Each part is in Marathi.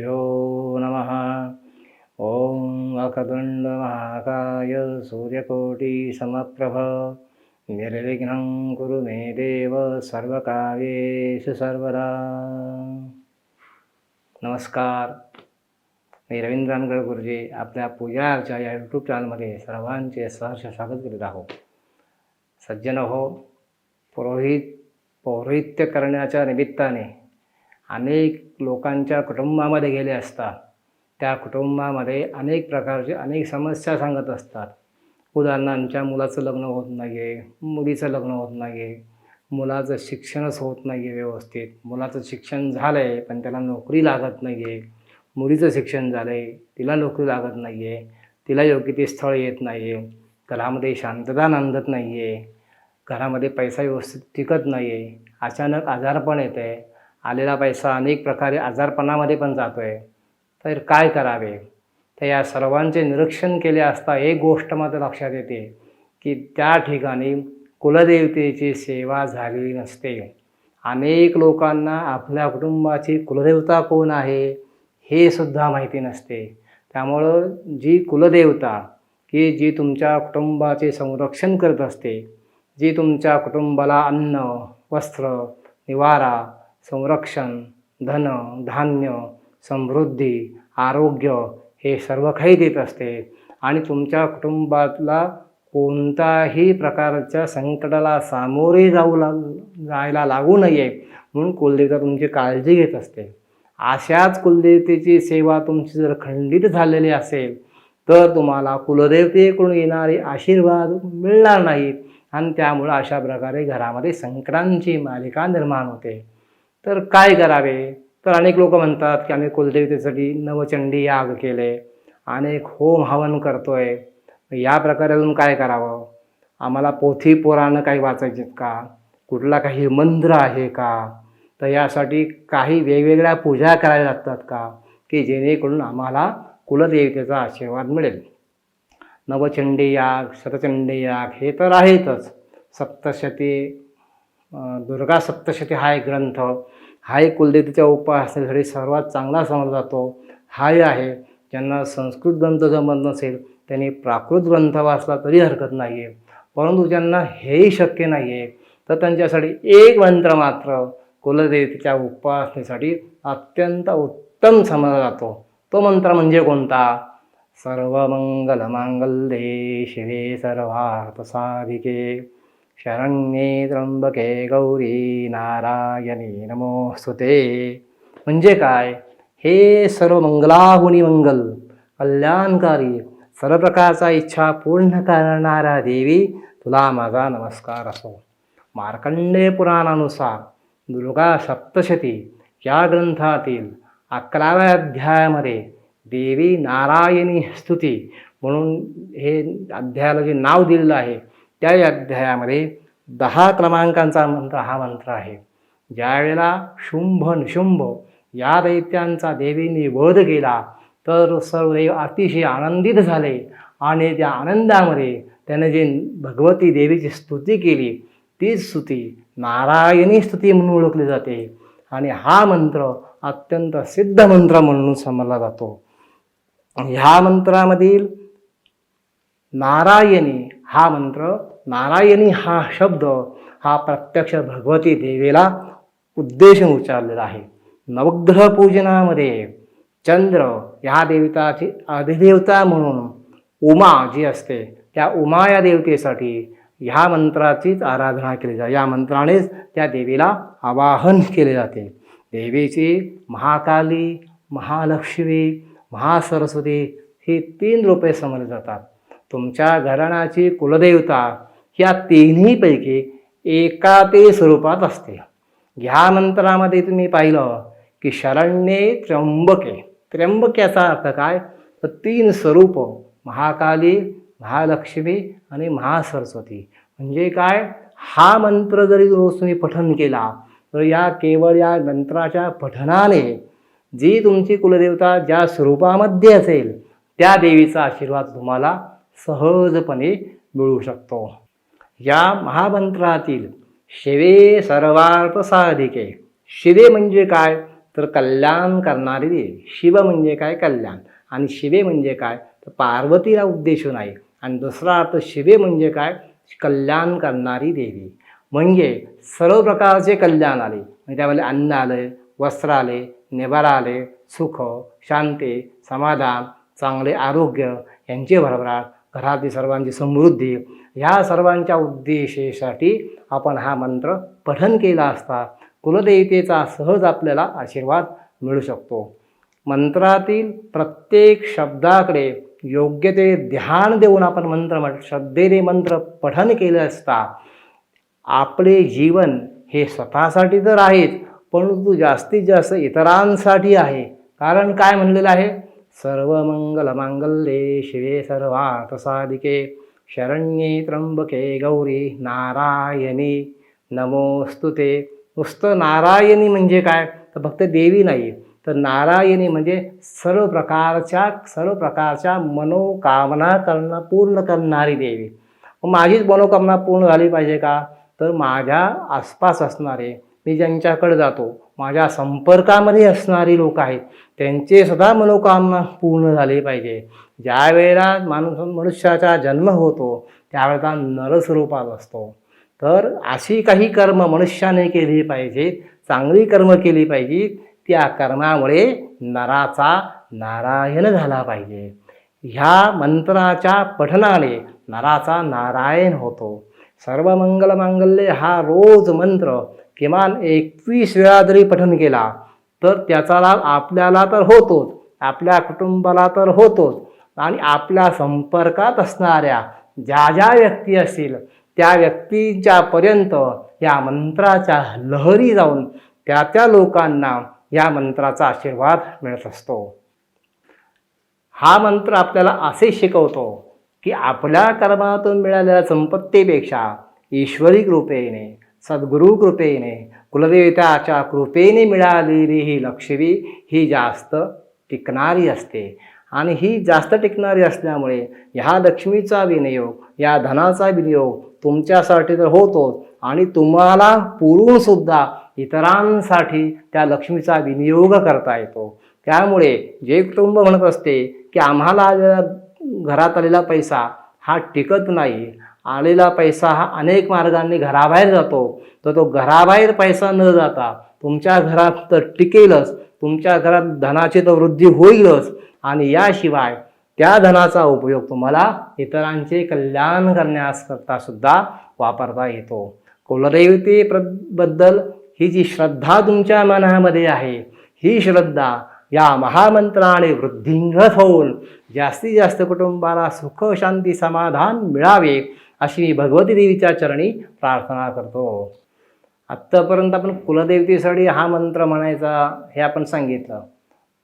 सद्गुरुभ्यो नमः। ॐ अखदण्ड महाकाय सूर्यकोटि समप्रभ निर्विघ्नं कुरु मे देव सर्वकार्येषु सर्वदा। नमस्कार। मी रवींद्र रानगड गुरुजी आपल्या पूजा अर्चा या यूट्यूब चॅनलमध्ये सर्वांचे सहर्ष स्वागत करीत आहोत. सज्जन हो पुरोहित पौरोहित्य करण्याच्या निमित्ताने अनेक लोकांच्या कुटुंबामध्ये गेले असतात. त्या कुटुंबामध्ये अनेक प्रकारचे अनेक समस्या सांगत असतात. उदाहरणार्थ आमच्या मुलाचं लग्न होत नाही आहे मुलीचं लग्न होत नाही आहे मुलाचं शिक्षणच होत नाही आहे व्यवस्थित मुलाचं शिक्षण झालं आहे पण त्याला नोकरी लागत नाही आहे मुलीचं शिक्षण झालं आहे तिला नोकरी लागत नाही आहे तिला योग्य ते स्थळ येत नाही आहे घरामध्ये शांतता नांदत नाही आहे घरामध्ये पैसा व्यवस्थित टिकत नाही आहे अचानक आजारपण येतं आहे आलेला पैसा अनेक प्रकारे आजारपणामध्ये पण जातो आहे तर काय करावे? तर या सर्वांचे निरीक्षण केले असता एक गोष्ट मात्र लक्षात येते की त्या ठिकाणी कुलदेवतेची सेवा झालेली नसते. अनेक लोकांना आपल्या कुटुंबाची कुलदेवता कोण आहे हे सुद्धा माहिती नसते. त्यामुळं जी कुलदेवता की जी तुमच्या कुटुंबाचे संरक्षण करत असते जी तुमच्या कुटुंबाला अन्न वस्त्र निवारा संरक्षण धन धान्य समृद्धी आरोग्य हे सर्व काही देत असते. आणि तुमच्या कुटुंबातला कोणताही प्रकारच्या संकटाला सामोरे जाऊ लाग जायला लागू नये म्हणून कुलदेवता तुमची काळजी घेत असते. अशाच कुलदेवतेची सेवा तुमची जर खंडित झालेली असेल तर तुम्हाला कुलदेवतेकडून येणारे आशीर्वाद मिळणार नाहीत. आणि त्यामुळं अशा प्रकारे घरामध्ये संकटांची मालिका निर्माण होते. तर काय करावे? तर अनेक लोक म्हणतात की आम्ही कुलदेवतेसाठी नवचंडी याग केले. अनेक होम हवन करतोय. या प्रकारे अजून काय करावं? आम्हाला पोथी पुराणं काही वाचायचेत का? कुठला काही मंत्र आहे का? तर यासाठी काही वेगवेगळ्या पूजा करायला लागतात का? की जेणेकरून आम्हाला कुलदेवतेचा आशीर्वाद मिळेल. नवचंडी याग शतचंडी याग हे तर आहेतच. सप्तशती दुर्गा सप्तशती हा एक ग्रंथ. हा एक कुलदेवतेच्या उपासनेसाठी सर्वात चांगला समजला जातो. हाही आहे. ज्यांना संस्कृत ग्रंथ जमत नसेल त्यांनी प्राकृत ग्रंथ वाचला तरी हरकत नाही आहे परंतु ज्यांना हेही शक्य नाही आहे तर त्यांच्यासाठी एक मंत्र मात्र कुलदेवतेच्या उपासनेसाठी अत्यंत उत्तम समजला जातो. तो मंत्र म्हणजे कोणता? सर्वमंगलमांगल्ये शिवे सर्वार्थसाधिके. शरण्ये त्र्यंबके गौरी नारायणी नमोस्तुते म्हणजे काय? हे सर्व मंगलाहुनी मंगल कल्याणकारी सर्व प्रकारचा इच्छा पूर्ण करणारा देवी तुला माझा नमस्कार असो. मार्कंडे पुराणानुसार दुर्गा सप्तशती या ग्रंथातील अकराव्या अध्यायामध्ये देवी नारायणी स्तुती म्हणून हे अध्यायाला जे नाव दिलेलं आहे त्या अध्यायामध्ये दहा क्रमांकांचा मंत्र हा मंत्र आहे. ज्यावेळेला शुंभ निशुंभ या दैत्यांचा देवीने वध केला तर सर्व देव अतिशय आनंदित झाले आणि त्या आनंदामध्ये त्याने जे भगवती देवीची स्तुती केली तीच स्तुती नारायणी स्तुती म्हणून ओळखली जाते. आणि हा मंत्र अत्यंत सिद्ध मंत्र म्हणून समजला जातो. ह्या मंत्रामधील नारायणी हा मंत्र नारायणी हा शब्द हा प्रत्यक्ष भगवती देवीला उद्देशून उच्चारलेला आहे. नवग्रह पूजनामध्ये चंद्र ह्या देवताची अधिदेवता म्हणून उमा जी असते त्या उमा या देवतेसाठी ह्या मंत्राचीच आराधना केली जाते. या मंत्रानेच त्या देवीला आवाहन केले जाते. देवीची महाकाली महालक्ष्मी महासरस्वती ही तीन रूपे समजली जातात. तुमच्या घराण्याची कुलदेवता या तिन्हीपैकी एका ते स्वरूपात असते. ह्या मंत्रामध्ये तुम्ही पाहिलं की शरण्ये त्र्यंबके. त्र्यंबक्याचा अर्थ काय? तर तीन स्वरूप महाकाली महालक्ष्मी आणि महासरस्वती. म्हणजे काय? हा मंत्र जरी रोज तुम्ही पठन केला तर या केवळ या मंत्राच्या पठनाने जी तुमची कुलदेवता ज्या स्वरूपामध्ये असेल त्या देवीचा आशीर्वाद तुम्हाला सहजपणे मिळू शकतो. या महामंत्रातील शिवे सर्वार्थ साधिके शिवे म्हणजे काय? तर कल्याण करणारी देवी. शिव म्हणजे काय? कल्याण. आणि शिवे म्हणजे काय? तर पार्वतीला उद्देशून आहे आणि दुसरा अर्थ शिवे म्हणजे काय? कल्याण करणारी देवी. म्हणजे सर्व प्रकारचे कल्याण आले. म्हणजे त्यामध्ये अन्न आले वस्त्र आले निवारा आले सुख शांती समाधान चांगले आरोग्य यांचे भरभराट घरातील सर्वांची समृद्धी. ह्या सर्वांच्या उद्देशासाठी आपण हा मंत्र पठन केला असता कुलदेवतेचा सहज आपल्याला आशीर्वाद मिळू शकतो. मंत्रातील प्रत्येक शब्दाकडे योग्य ते ध्यान देऊन आपण मंत्र म्हण श्रद्धेने मंत्र पठन केले असता आपले जीवन हे स्वतःसाठी तर आहेच परंतु जास्तीत जास्त इतरांसाठी आहे. कारण काय म्हणलेलं आहे? सर्व मंगल शिवे सर्वार्थ साधिके शरण्ये त्र्यंबके गौरी नारायणी. नमोस्तुते नुसतं नारायणी म्हणजे काय? तर फक्त देवी नाही. तर नारायणी म्हणजे सर्व प्रकारच्या सर्व प्रकारच्या मनोकामना करणं पूर्ण करणारी देवी. माझीच मनोकामना पूर्ण झाली पाहिजे का? तर माझ्या आसपास असणारे मी ज्यांच्याकडे जातो माझ्या संपर्कामध्ये असणारी लोक आहेत त्यांचे सदा मनोकामना पूर्ण झाली पाहिजे. ज्या वेळेला माणूस मनुष्याचा जन्म होतो त्यावेळेला नरस्वरूपात असतो. तर अशी काही कर्म मनुष्याने केली पाहिजे चांगली कर्म केली पाहिजे त्या कर्मामुळे नराचा नारायण झाला पाहिजे. ह्या मंत्राच्या पठनाने नराचा नारायण होतो. सर्व मंगल मांगल्य हा रोज मंत्र किमान एकवीस वेळा जरी पठन केला तर त्याचा लाभ आपल्याला तर होतोच आपल्या कुटुंबाला तर होतोच. आणि आपल्या संपर्कात असणाऱ्या ज्या ज्या व्यक्ती असतील त्या व्यक्तींच्या पर्यंत या मंत्राच्या लहरी जाऊन त्या त्या लोकांना या मंत्राचा आशीर्वाद मिळत असतो. हा मंत्र आपल्याला असे शिकवतो की आपल्या कर्मातून मिळालेल्या संपत्तीपेक्षा ईश्वरी कृपेने सद्गुरू कृपेने कुलदेवताच्या कृपेने मिळालेली ही लक्ष्मी ही जास्त टिकणारी असते. आणि ही जास्त टिकणारी असल्यामुळे ह्या लक्ष्मीचा विनियोग या धनाचा विनियोग तुमच्यासाठी तर होतोच. आणि तुम्हाला पुरूनसुद्धा इतरांसाठी त्या लक्ष्मीचा विनियोग करता येतो. त्यामुळे जे कुटुंब म्हणत असते की आम्हाला घरात आलेला पैसा हा टिकत नाही आलेला पैसा हा अनेक मार्गांनी घराबाहेर जातो. तर तो घराबाहेर पैसा न जाता तुमच्या घरात तर टिकेलच तुमच्या घरात धनाची तर वृद्धी होईलच. आणि याशिवाय त्या धनाचा उपयोग तुम्हाला इतरांचे कल्याण करण्यास करता सुद्धा वापरता येतो. कुलदैवते प्रबद्दल ही जी श्रद्धा तुमच्या मनामध्ये आहे ही श्रद्धा या महामंत्राने वृद्धिंगत होऊन जास्तीत जास्त कुटुंबाला सुख शांती समाधान मिळावे. अशी मी भगवती देवीच्या चरणी प्रार्थना करतो. आत्तापर्यंत आपण कुलदेवतेसाठी हा मंत्र म्हणायचा हे आपण सांगितलं.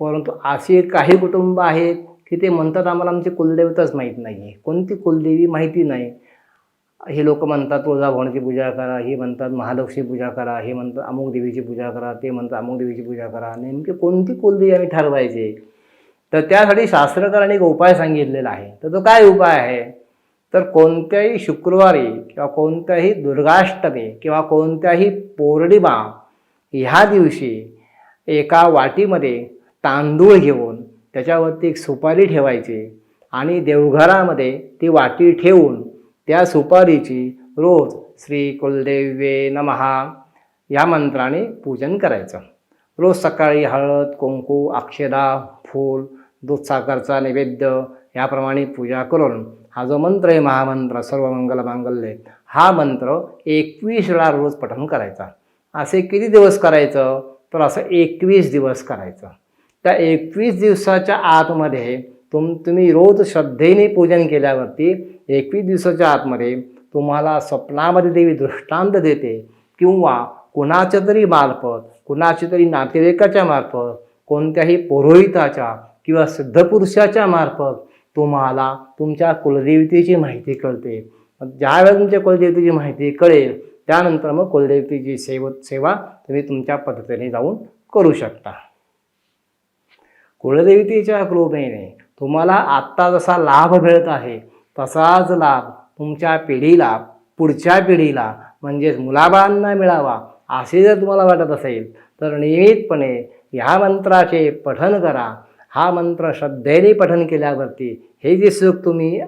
परंतु असे काही कुटुंब आहेत की ते म्हणतात आम्हाला आमची कुलदेवताच माहीत नाही आहे कोणती कुलदेवी माहिती नाही? हे लोक म्हणतात तुळजाभवानीची पूजा करा. हे म्हणतात महालक्ष्मी पूजा करा. हे म्हणतात अमुक देवीची पूजा करा. ते म्हणतात अमुक देवीची पूजा करा. नेमकी कोणती कुलदेवी आम्ही ठरवायचे? तर त्यासाठी शास्त्रकारांनी एक उपाय सांगितलेला आहे. तर तो काय उपाय आहे? तर कोणत्याही शुक्रवारी किंवा कोणत्याही दुर्गाष्टमी किंवा कोणत्याही पौर्णिमा ह्या दिवशी एका वाटीमध्ये तांदूळ घेऊन त्याच्यावरती एक सुपारी ठेवायची आणि देवघरामध्ये ती वाटी ठेवून त्या सुपारीची रोज श्री कुलदेवे नमहा या मंत्राने पूजन करायचं. रोज सकाळी हळद कुंकू अक्षदा फूल दूध साखरचा नैवेद्य याप्रमाणे पूजा करून हा जो मंत्र आहे महामंत्र सर्व मंगल मांगल्य हा मंत्र एकवीस वेळा रोज पठण करायचा. असे किती दिवस करायचं? तर असं एकवीस दिवस करायचं. त्या एकवीस दिवसाच्या आतमध्ये तुम तुम्ही रोज श्रद्धेने पूजन केल्यावरती एकवीस दिवसाच्या आतमध्ये तुम्हाला स्वप्नामध्ये देवी दृष्टांत देते किंवा कुणाच्या तरी मार्फत कुणाच्या तरी नातेवाईकाच्या मार्फत कोणत्याही पुरोहिताच्या किंवा सिद्धपुरुषाच्या मार्फत तुम्हाला तुमच्या कुलदेवतेची माहिती कळते. ज्यावेळेला तुमच्या कुलदेवतेची माहिती कळेल त्यानंतर मग कुलदेवतेची सेव सेवा तुम्ही तुमच्या पद्धतीने जाऊन करू शकता. कुलदेवतेच्या कृपेने तुम्हाला आत्ता जसा लाभ मिळत आहे तसाच लाभ तुमच्या पिढीला पुढच्या पिढीला म्हणजेच मुलाबाळांना मिळावा असे जर तुम्हाला वाटत असेल तर नियमितपणे ह्या मंत्राचे पठन करा. हा मंत्र श्रद्धेने पठन केल्यावरती हे जे सुख तुम्ही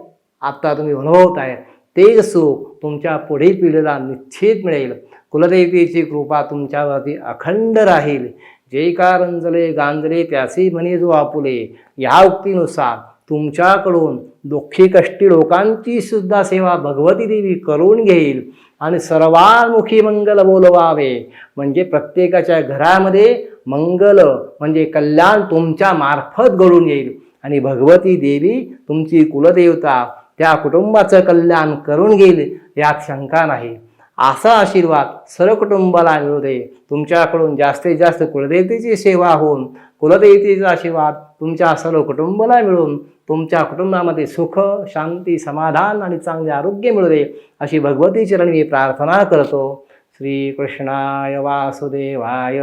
आत्ता तुम्ही अनुभवताय ते सुख तुमच्या पुढील पिढीला निश्चित मिळेल. कुलदेवीची कृपा तुमच्यावरती अखंड राहील. जे का रंजले गांजले त्यासी म्हणे जो आपुले. या उक्तीनुसार तुमच्याकडून दुःखी कष्टी लोकांची सुद्धा सेवा भगवती देवी करून घेईल आणि सर्वांमुखी मंगल बोलवावे. म्हणजे प्रत्येकाच्या घरामध्ये मंगल म्हणजे कल्याण तुमच्या मार्फत घडून येईल. आणि भगवती देवी तुमची कुलदेवता त्या कुटुंबाचं कल्याण करून घेईल यात शंका नाही. असा आशीर्वाद सर्व कुटुंबाला मिळू दे. तुमच्याकडून जास्तीत जास्त कुलदेवतेची सेवा होऊन कुलदेवतेचा आशीर्वाद तुमच्या सर्व कुटुंबाला मिळून तुमच्या कुटुंबामध्ये सुख शांती समाधान आणि चांगले आरोग्य मिळू दे अशी भगवती चरणी मी प्रार्थना करतो. श्रीकृष्णाय वासुदेवाय.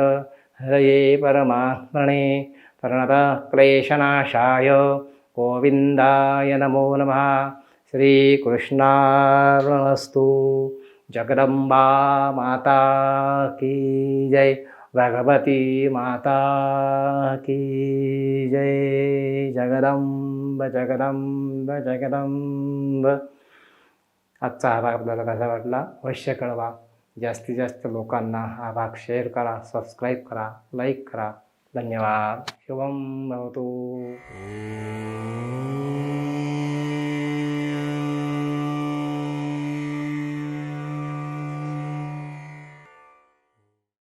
हरये परमात्मणे प्रणतक्लेशनाशाय गोविंदाय नमो नमः। श्रीकृष्णार्पणस्तु जगदंबा माता की जय। भगवती माता की जय। जगदंब जगदंब जगदंब आजचा हा भाग आपल्याला कसा वाटला? अवश्य कळवा. जास्तीत जास्त लोकांना हा भाग शेअर करा सबस्क्राईब करा लाईक करा. धन्यवाद. शुभम भवतु